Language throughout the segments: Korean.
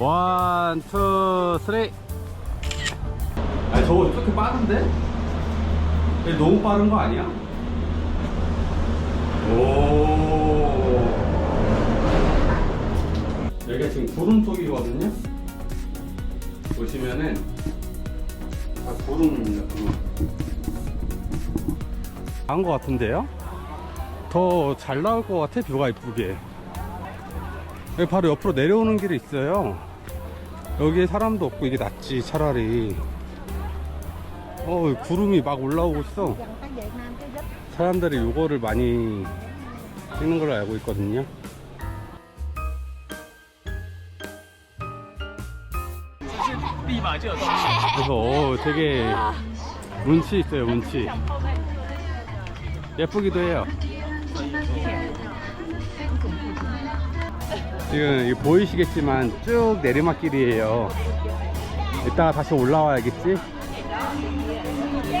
원, 투, 쓰리. 아니 저거 이렇게 빠른데? 너무 빠른 거 아니야? 오. 여기가 지금 구름 속이거든요. 보시면은 다 구름입니다. 구름. 나은 것 같은데요? 더 잘 나올 것 같아 뷰가 이쁘게. 여기 바로 옆으로 내려오는 길이 있어요. 여기에 사람도 없고 이게 낫지 차라리. 어 구름이 막 올라오고 있어. 사람들이 요거를 많이 찍는 걸로 알고 있거든요. 그래서 어, 되게 운치 있어요 운치. 예쁘기도 해요. 지금 이 보이시겠지만 쭉 내리막길이에요. 이따가 다시 올라와야겠지?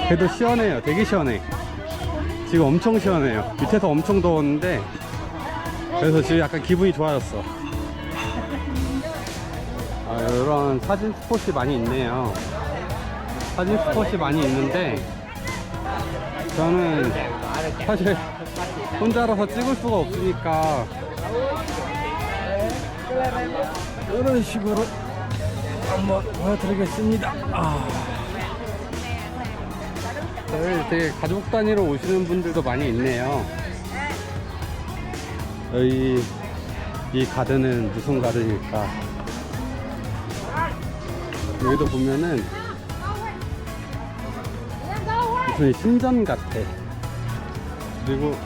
그래도 시원해요. 되게 시원해. 지금 엄청 시원해요. 밑에서 엄청 더웠는데 그래서 지금 약간 기분이 좋아졌어. 아, 이런 사진 스폿이 많이 있네요. 사진 스폿이 많이 있는데 저는 사실 혼자라서 찍을 수가 없으니까 이런 식으로 한번 보여드리겠습니다. 아. 저희 되게 가족 단위로 오시는 분들도 많이 있네요. 여기 이 가든은 무슨 가든일까? 여기도 보면은 무슨 신전 같아. 그리고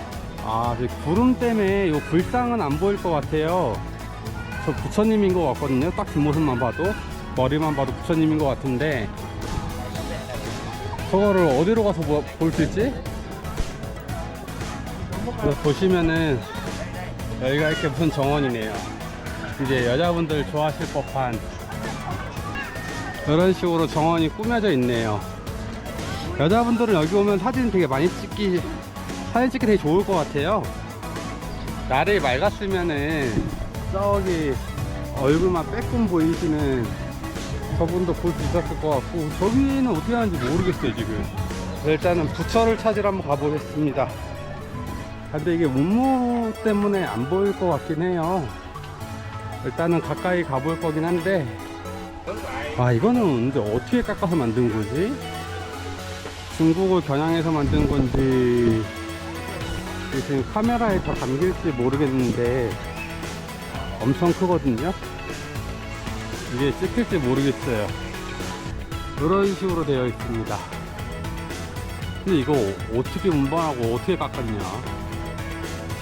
아, 이 구름 때문에 이 불상은 안 보일 것 같아요. 저 부처님인 것 같거든요. 딱 뒷모습만 봐도 머리만 봐도 부처님인 것 같은데 저거를 어디로 가서 볼 수 있지? 보시면은 여기가 이렇게 무슨 정원이네요. 이제 여자분들 좋아하실 법한 이런 식으로 정원이 꾸며져 있네요. 여자분들은 여기 오면 사진 되게 많이 찍기 사진 찍기 되게 좋을 것 같아요. 날이 맑았으면은 저기 얼굴만 빼끔 보이시는 저분도 볼 수 있었을 것 같고 저기는 어떻게 하는지 모르겠어요 지금. 일단은 부처를 찾으러 한번 가보겠습니다. 근데 이게 문무 때문에 안 보일 것 같긴 해요. 일단은 가까이 가볼 거긴 한데 아 이거는 근데 어떻게 깎아서 만든 거지? 중국을 겨냥해서 만든 건지 지금 카메라에 다 담길지 모르겠는데 엄청 크거든요. 이게 찍힐지 모르겠어요. 이런 식으로 되어 있습니다. 근데 이거 어떻게 운반하고 어떻게 깎았냐?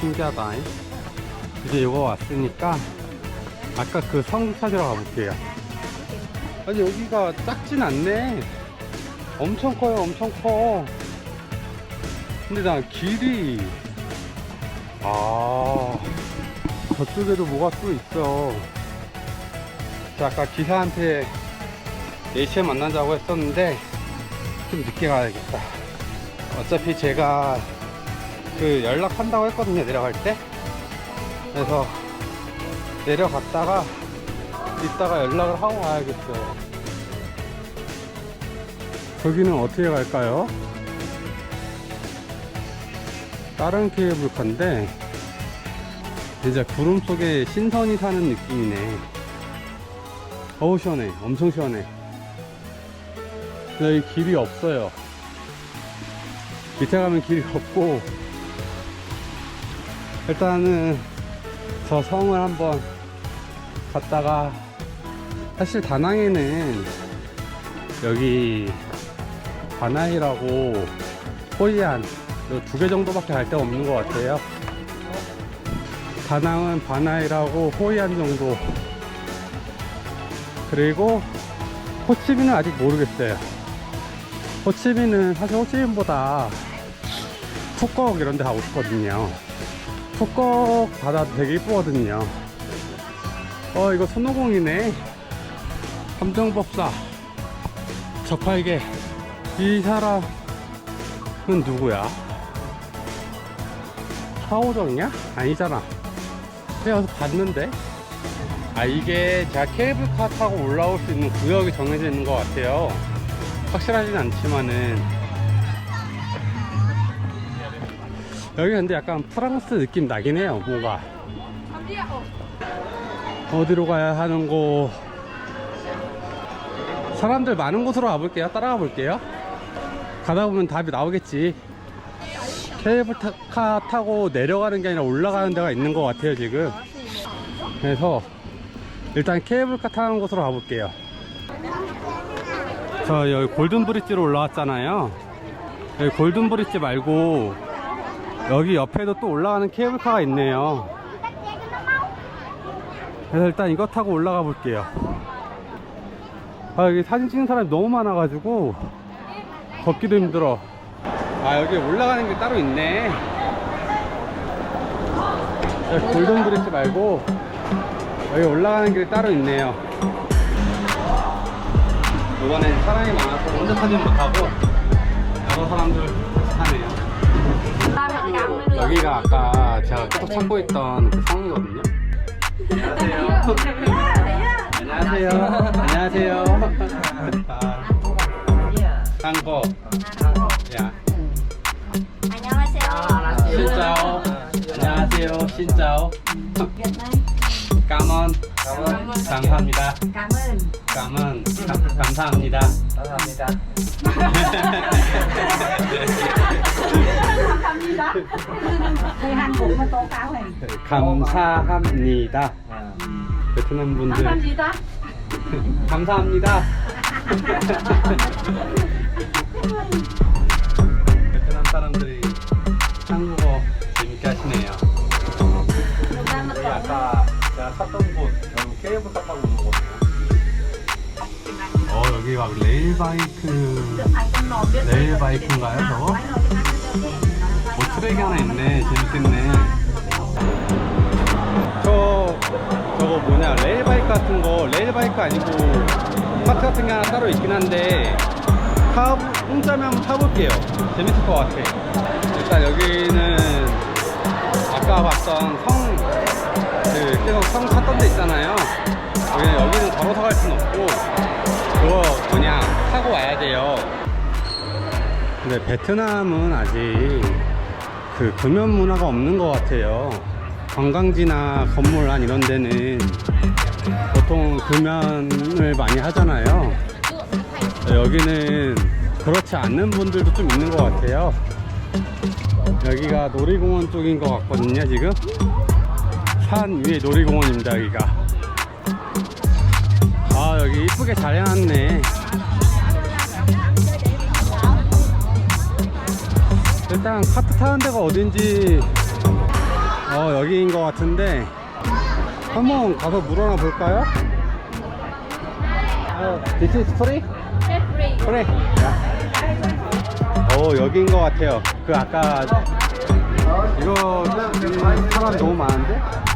신기하다. 이제 이거 왔으니까 아까 그 성 찾으러 가볼게요. 아니 여기가 작진 않네. 엄청 커요 엄청 커. 근데 나 길이 아 저쪽에도 뭐가 또 있어. 자, 아까 기사한테 4시에 만나자고 했었는데 좀 늦게 가야겠다. 어차피 제가 그 연락한다고 했거든요 내려갈 때. 그래서 내려갔다가 이따가 연락을 하고 가야겠어요. 저기는 어떻게 갈까요? 다른 케이블카인데 진짜 구름 속에 신선이 사는 느낌이네. 어우 시원해. 엄청 시원해. 여기 길이 없어요. 밑에 가면 길이 없고. 일단은 저 성을 한번 갔다가 사실 다낭에는 여기 바나이라고 호이안 두 개 정도밖에 갈 데가 없는 것 같아요 다낭은 바나이라고 호이안 정도 그리고 호치민은 아직 모르겠어요. 호치민은 사실 호치민보다 푸꺽 이런 데 가고 싶거든요. 푸꺽 바다도 되게 이쁘거든요. 어, 이거 손오공이네. 함정법사. 저팔계. 이 사람은 누구야? 차오정이야? 아니잖아. 내가 어서 봤는데? 아 이게 제가 케이블카 타고 올라올 수 있는 구역이 정해져 있는 것 같아요. 확실하진 않지만은. 여기 근데 약간 프랑스 느낌 나긴 해요 뭔가. 어디로 가야 하는 곳 사람들 많은 곳으로 가볼게요. 따라가 볼게요. 가다 보면 답이 나오겠지 케이블카 타고 내려가는 게 아니라 올라가는 데가 있는 것 같아요 지금. 그래서 일단 케이블카 타는 곳으로 가볼게요. 저 여기 골든브릿지로 올라왔잖아요. 여기 골든브릿지 말고 여기 옆에도 또 올라가는 케이블카가 있네요. 그래서 일단 이거 타고 올라가 볼게요. 아 여기 사진 찍는 사람이 너무 많아가지고 걷기도 힘들어 아 여기 올라가는 게 따로 있네. 여기 골든 브릿지 말고 여기 올라가는 길이 따로 있네요. 이번엔 사람이 많아서 혼자 사진 못하고 여러 사람들 하네요. 여기가 아까 제가 계속 찾고 있던 그 성이거든요. 안녕하세요. 안녕하세요. 안녕하세요 안녕하세요 신짜오 까먼 감사합니다 Cảm ơn. 까먼 감- 감사합니다 감사합니다. Quốc mà tố cáo này. 감사합니다 아, 베트남 분들 ta? 감사합니다 탔던 곳 여기 케이블카 타고 오는 곳이에요 어 여기 막 레일 바이크 con nộp biết. 레일 바이크인가요 저거? 뭐 트랙이 하나 있네 재밌겠네 저 저거 뭐냐 레일 바이크 같은 거 레일 바이크 아니고 카트 같은 게 하나 따로 있긴 한데 타 공짜면 한번 타볼게요 재밌을 것 같아 일단 여기는 아까 봤던 계속 성 찾던 데 있잖아요 여기는 여기는 걸어서 갈 수는 없고 그거 뭐냐 타고 와야 돼요 근데 베트남은 아직 그 금연 문화가 없는 것 같아요. 관광지나 건물 안 이런 데는 보통 금연을 많이 하잖아요. 여기는 그렇지 않는 분들도 좀 있는 것 같아요. 여기가 놀이공원 쪽인 것 같거든요, 지금. 산 위에 놀이공원입니다, 여기가. 아, 여기 이쁘게 잘 해놨네. 일단 카트 타는 데가 어딘지 어 여기인 것 같은데 한번 가서 물어나 볼까요? 어, This is free? free. 어 여기인 것 같아요. 그 아까 이거 이 사람 너무 많은데?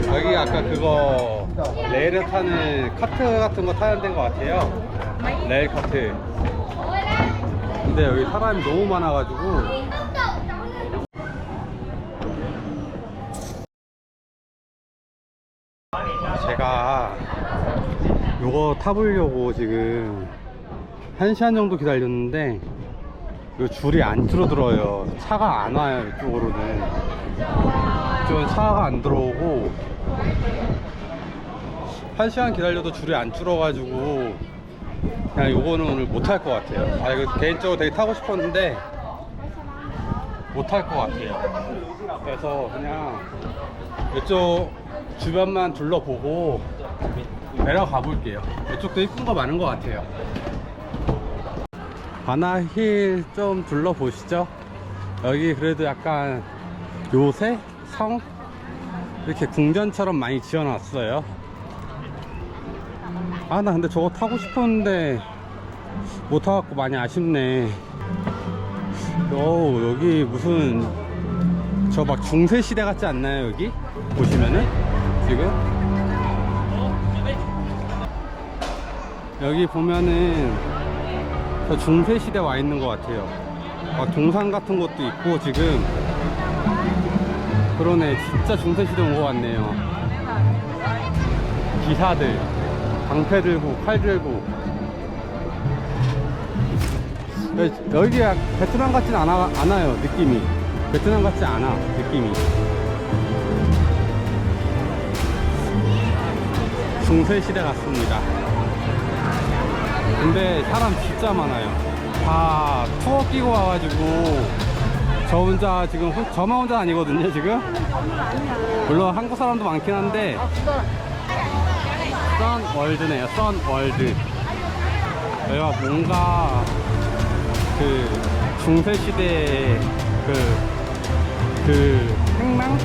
여기 아까 그거 레일 타는 카트 같은 거 타는 데인 것 같아요. 레일 카트. 근데 여기 사람이 너무 많아가지고 제가 요거 타보려고 지금 한 시간 정도 기다렸는데 요 줄이 안 줄어들어요 차가 안 와요 이쪽으로는 이쪽은 차가 안 들어오고 한 시간 기다려도 줄이 안 줄어가지고 그냥 요거는 오늘 못 할 것 같아요. 아 이거 개인적으로 되게 타고 싶었는데 못 할 것 같아요. 그래서 그냥 이쪽 주변만 둘러보고 내려가 볼게요. 이쪽도 이쁜 거 많은 것 같아요. 바나힐 좀 둘러보시죠. 여기 그래도 약간 요새 성 이렇게 궁전처럼 많이 지어놨어요. 아 나 근데 저거 타고 싶었는데 못 타갖고 많이 아쉽네. 오 여기 무슨 저 막 중세시대 같지 않나요 여기? 보시면은? 지금? 여기 보면은 저 중세시대 와 있는 것 같아요. 막 동상 같은 것도 있고 지금 그러네. 진짜 중세시대 온 것 같네요. 기사들. 방패 들고 칼 들고. 여- 여기가 베트남 같진 않아, 않아요 느낌이. 베트남 같지 않아 느낌이. 중세시대 같습니다. 근데 사람 진짜 많아요. 다 투어 끼고 와가지고 저 혼자 지금 혼- 저만 혼자 아니거든요 지금? 물론 한국 사람도 많긴 한데. 썬월드네요 썬월드. 여기가 뭔가 그 중세시대 그, 그 행망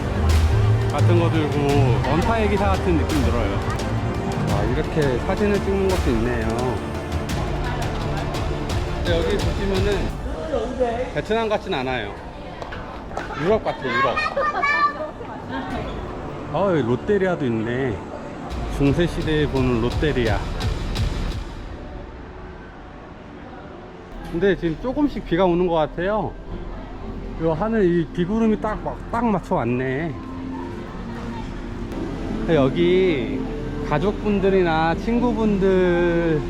같은 거 들고 원타의 기사 같은 느낌 들어요. 와 이렇게 사진을 찍는 것도 있네요. 여기 보시면은 베트남 같진 않아요 유럽 같아 유럽. 아 롯데리아도 있네. 중세시대에 보는 롯데리아. 근데 지금 조금씩 비가 오는 것 같아요. 이 하늘 이 비구름이 딱, 막- 딱 맞춰 왔네. 여기 가족분들이나 친구분들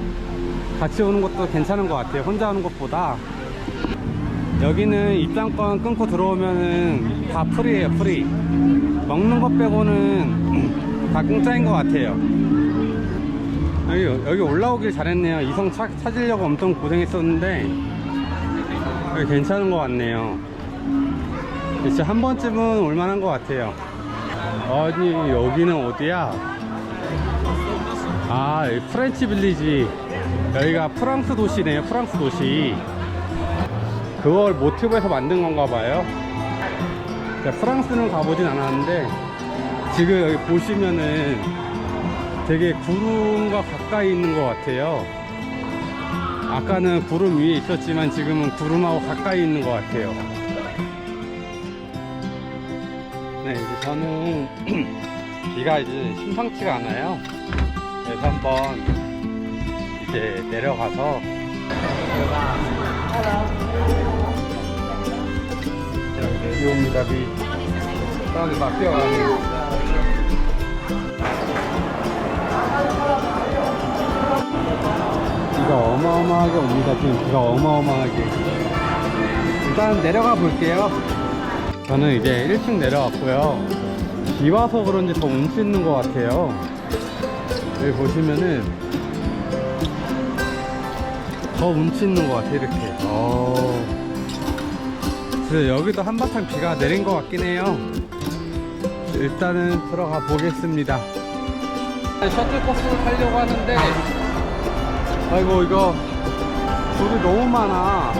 같이 오는 것도 괜찮은 것 같아요. 혼자 오는 것보다 여기는 입장권 끊고 들어오면은 다 프리에요 프리. 먹는 것 빼고는 다 공짜인 것 같아요. 여기, 여기 올라오길 잘했네요. 이성 찾, 찾으려고 엄청 고생했었는데 여기 괜찮은 것 같네요. 진짜 한 번쯤은 올만한 것 같아요. 아니 여기는 어디야? 아 프렌치 빌리지. 여기가 프랑스 도시네요 프랑스 도시 그걸 모티브해서 만든 건가 봐요. 제가 프랑스는 가보진 않았는데 지금 여기 보시면은 되게 구름과 가까이 있는 것 같아요. 아까는 구름 위에 있었지만 지금은 구름하고 가까이 있는 것 같아요. 네 이제 저는 비가 이제 심상치가 않아요. 그래서 한번 이제 내려가서 비옵니다 비 사람들 막 뛰어가는 비가 어마어마하게 옵니다 지금 비가 어마어마하게. 일단 내려가 볼게요. 저는 이제 1층 내려왔고요. 비 와서 그런지 더 운치 있는 것 같아요. 여기 보시면은 더 운치 있는 것 같아 이렇게. 어. 그래서 여기도 한바탕 비가 내린 것 같긴 해요. 일단은 들어가 보겠습니다. 셔틀버스 타려고 하는데 아이고 이거 줄이 너무 많아